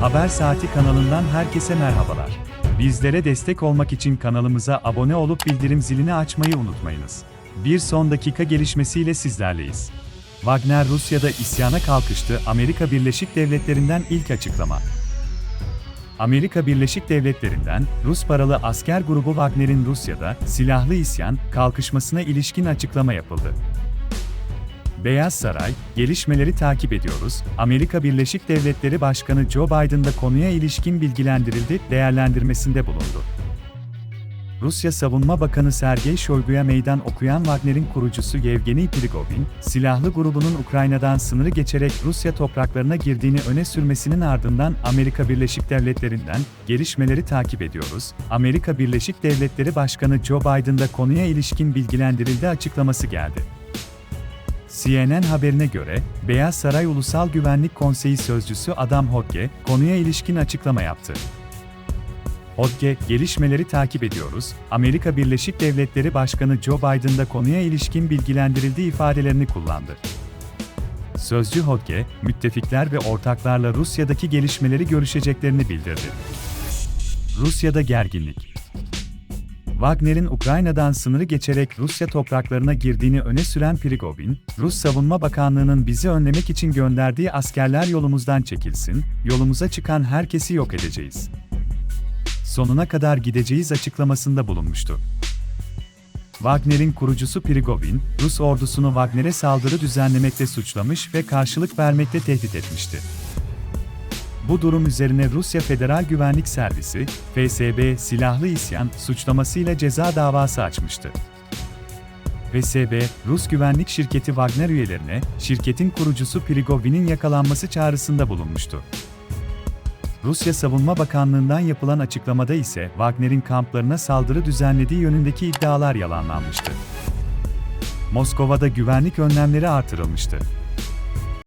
Haber Saati kanalından herkese merhabalar. Bizlere destek olmak için kanalımıza abone olup bildirim zilini açmayı unutmayınız. Bir son dakika gelişmesiyle sizlerleyiz. Wagner Rusya'da isyana kalkıştı, Amerika Birleşik Devletleri'nden ilk açıklama. Amerika Birleşik Devletleri'nden Rus paralı asker grubu Wagner'in Rusya'da silahlı isyan kalkışmasına ilişkin açıklama yapıldı. Beyaz Saray, gelişmeleri takip ediyoruz. Amerika Birleşik Devletleri Başkanı Joe Biden da konuya ilişkin bilgilendirildi, değerlendirmesinde bulundu. Rusya Savunma Bakanı Sergey Shoigu'ya meydan okuyan Wagner'in kurucusu Yevgeny Prigozhin, silahlı grubunun Ukrayna'dan sınırı geçerek Rusya topraklarına girdiğini öne sürmesinin ardından Amerika Birleşik Devletleri'nden gelişmeleri takip ediyoruz. Amerika Birleşik Devletleri Başkanı Joe Biden da konuya ilişkin bilgilendirildi açıklaması geldi. CNN haberine göre, Beyaz Saray Ulusal Güvenlik Konseyi Sözcüsü Adam Hodge, konuya ilişkin açıklama yaptı. Hodge, gelişmeleri takip ediyoruz, Amerika Birleşik Devletleri Başkanı Joe Biden da konuya ilişkin bilgilendirildi ifadelerini kullandı. Sözcü Hodge, müttefikler ve ortaklarla Rusya'daki gelişmeleri görüşeceklerini bildirdi. Rusya'da gerginlik Wagner'in Ukrayna'dan sınırı geçerek Rusya topraklarına girdiğini öne süren Prigozhin, Rus Savunma Bakanlığı'nın bizi önlemek için gönderdiği askerler yolumuzdan çekilsin, yolumuza çıkan herkesi yok edeceğiz. Sonuna kadar gideceğiz açıklamasında bulunmuştu. Wagner'in kurucusu Prigozhin, Rus ordusunu Wagner'e saldırı düzenlemekle suçlamış ve karşılık vermekle tehdit etmişti. Bu durum üzerine Rusya Federal Güvenlik Servisi, FSB silahlı isyan suçlamasıyla ceza davası açmıştı. FSB, Rus güvenlik şirketi Wagner üyelerine, şirketin kurucusu Prigozhin'in yakalanması çağrısında bulunmuştu. Rusya Savunma Bakanlığı'ndan yapılan açıklamada ise Wagner'in kamplarına saldırı düzenlediği yönündeki iddialar yalanlanmıştı. Moskova'da güvenlik önlemleri artırılmıştı.